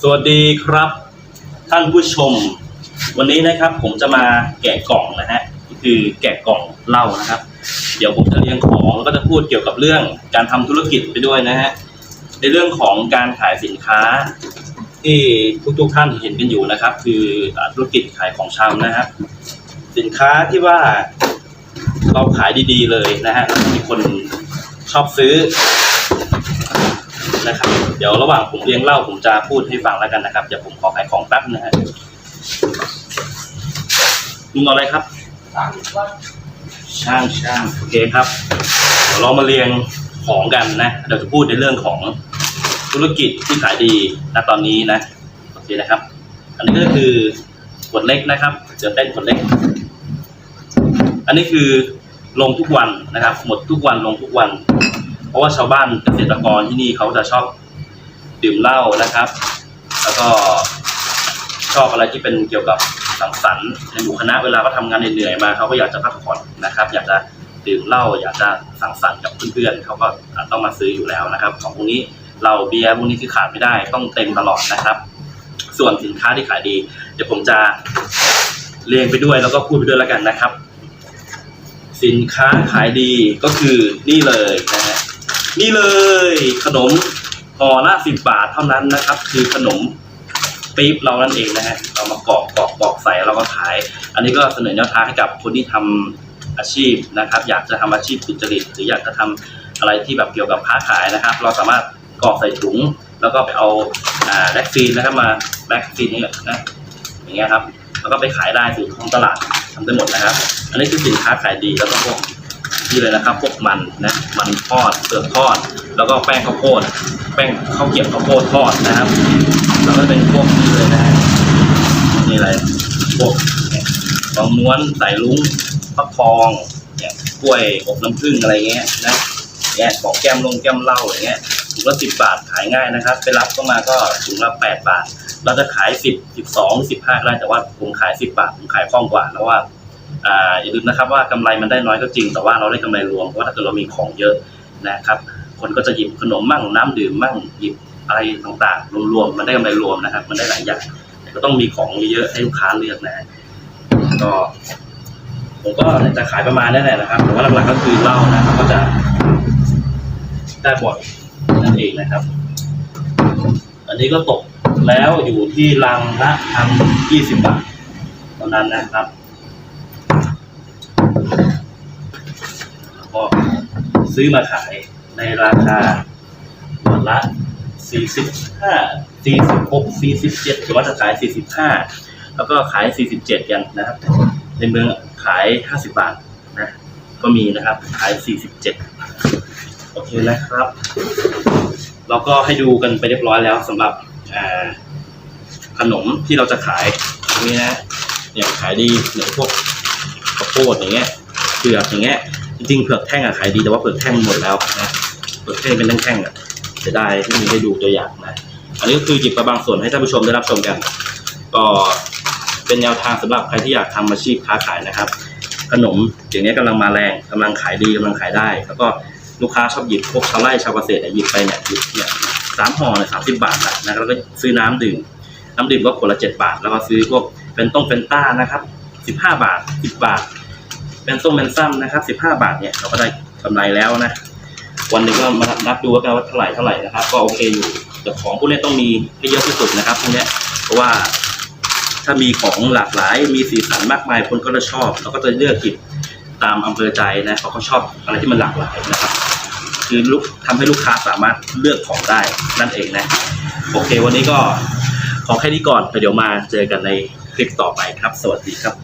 สวัสดีครับ ท่านผู้ชม วันนี้นะครับผมจะมาแกะกล่องนะฮะก็คือแกะกล่องเหล้านะครับ เดี๋ยวผมจะเรียงของแล้วก็จะพูดเกี่ยวกับเรื่องการทำธุรกิจไปด้วยนะฮะในเรื่องของการขายสินค้าที่ทุกๆท่านเห็นกันอยู่นะครับ คือธุรกิจขายของชำนะครับ สินค้าที่ว่าเราขายดีๆเลยนะฮะมีคนชอบซื้อ เดี๋ยวระหว่างผมเรียงเล่าผมจะพูดให้ฟังแล้วกันนะครับเดี๋ยวผมขอขายของแป๊บนะฮะลุงเอาอะไรครับช่างช่างโอเคครับเดี๋ยวเรามาเรียงของกันนะเดี๋ยวจะพูดในเรื่องของธุรกิจที่ขายดีณตอนนี้นะโอเคนะครับ อันนี้ก็คือขวดเล็กนะครับเดี๋ยวเต้นขวดเล็ก อันนี้คือลงทุกวันนะครับ หมดทุกวันลงทุกวัน เพราะว่าชาวบ้านเกษตรกรที่นี่เขาจะชอบ ดื่มเหล้านะครับ แล้วก็ชอบอะไรที่เป็นเกี่ยวกับสังสรรค์ในหมู่คณะเวลาเขาทำงานเหนื่อยๆมาเขาก็อยากจะพักผ่อนนะครับ อยากจะดื่มเหล้าอยากจะสังสรรค์กับเพื่อนๆเขาก็ต้องมาซื้ออยู่แล้วนะครับ ของพวกนี้เหล้าเบียร์พวกนี้คือขาดไม่ได้ต้องเต็มตลอดนะครับ ส่วนสินค้าที่ขายดี เดี๋ยวผมจะเรียงไปด้วยแล้วก็พูดไปด้วยแล้วกันนะครับ สินค้าขายดีก็คือนี่เลยนะฮะนี่เลยขนม ห่อละสิบบาทเท่านั้นนะครับ คือขนมปี๊บเรานั่นเองนะฮะเรามากรอกกรอกกรอกใส่เราก็ขาย อันนี้ก็เสนอแนวทางให้กับคนที่ทำอาชีพนะครับ อยากจะทำอาชีพสุจริตหรืออยากจะทำอะไรที่แบบเกี่ยวกับค้าขายนะครับ เราสามารถกรอกใส่ถุง แล้วก็ไปเอาแบ็กซีนนะครับมาแบ็กซีนนี่นะอย่างเงี้ยครับแล้วก็ไปขายได้สู่ท้องตลาดทำได้หมดนะครับ อันนี้คือสินค้าขายดีแล้วก็พวก นี่เลยนะครับ พวกมันนะมันทอดเปลือกทอด แล้วก็แป้งข้าวโพดแป้งข้าวเกี๊ยวข้าวโพดทอดนะครับแล้วก็เป็นพวกนี้เลยนะนี่อะไรพวกเนี่ยทองม้วนสายลุ้งฟักทองเนี่ยกล้วยอบน้ำผึ้งอะไรเงี้ยนะเนี่ยของแก้มลงแก้มเหล้าอย่างเงี้ยถุงละสิบบาทขายง่ายนะครับ ไปรับก็มาก็ถุงละแปดบาท เราจะขายสิบสิบสองสิบห้าได้แต่ว่าผมขายสิบบาทผมขายคล่องกว่าแล้วว่า อย่าลืมนะครับว่ากำไรมันได้น้อยก็จริง แต่ว่าเราได้กำไรรวมเพราะว่าถ้าเกิดเรามีของเยอะนะครับ คนก็จะหยิบขนมมั่งน้ำดื่มมั่งหยิบอะไรต่างๆ รวมๆมันได้กำไรรวมนะครับ มันได้หลายอย่างแต่ก็ต้องมีของเยอะให้ลูกค้าเลือกนะ ก็ผมก็จะขายประมาณนี้แหละนะครับแต่ว่าหลักๆก็คือเหล้านะครับก็จะได้บ่อยนั่นเองนะครับ อันนี้ก็ตกแล้วอยู่ที่ลังละพันยี่สิบบาทเท่านั้นนะครับ ก็ซื้อมาขายในราคาขวดละ 45 46 47หรือว่าจะขาย 45 แล้วก็ขาย 47กันนะครับ ในเมืองขาย 50 บาทนะ ก็มีนะครับ ขาย 47 โอเคนะครับ เราก็ให้ดูกันไปเรียบร้อยแล้วสำหรับขนมที่เราจะขายตรงนี้นะ เนี่ยขายดีเนี่ยพวกข้าวโพดอย่างเงี้ยเผือกอย่างเงี้ย จริงๆเผือกแท่งอะขายดีแต่ว่าเผือกแท่งหมดแล้วนะเผือกแท่งเป็นแท่งๆอะจะได้ที่มีให้ดูตัวอย่างนะอันนี้ก็คือหยิบมาบางส่วนให้ท่านผู้ชมได้รับชมกัน ก็เป็นแนวทางสำหรับใครที่อยากทำอาชีพค้าขายนะครับ ขนมอย่างนี้ยกำลังมาแรงกำลังขายดีกำลังขายได้ แล้วก็ลูกค้าชอบหยิบพวกชาวไร่ชาวเกษตรเนี่ยหยิบไปเนี่ยหยิบเนี่ยสามห่อเนี่ยสามสิบบาทนะนะครับแล้วก็ซื้อน้ำดื่มน้ำดื่มก็ขวดละเจ็ดบาท แล้วก็ซื้อพวกเป็นต้งเป็นต้านะครับสิบห้าบาทสิบบาท เป็นส้มเป็นซ้ำนะครับสิบห้าบาทเนี่ยเราก็ได้กำไรแล้วนะ วันหนึ่งก็มานับดูว่าเท่าไหร่เท่าไหร่นะครับ ก็โอเคอยู่แต่ของพวกนี้ต้องมีให้เยอะที่สุดนะครับพวกนี้เพราะว่าถ้ามีของหลากหลายมีสีสันมากมายคนก็จะชอบแล้วก็จะเลือกหยิบตามอำเภอใจนะเพราะเขาชอบอะไรที่มันหลากหลายนะครับ คือลูกทำให้ลูกค้าสามารถเลือกของได้นั่นเองนะ โอเค วันนี้ก็ขอแค่นี้ก่อนเดี๋ยวมาเจอกันในคลิปต่อไปครับ สวัสดีครับ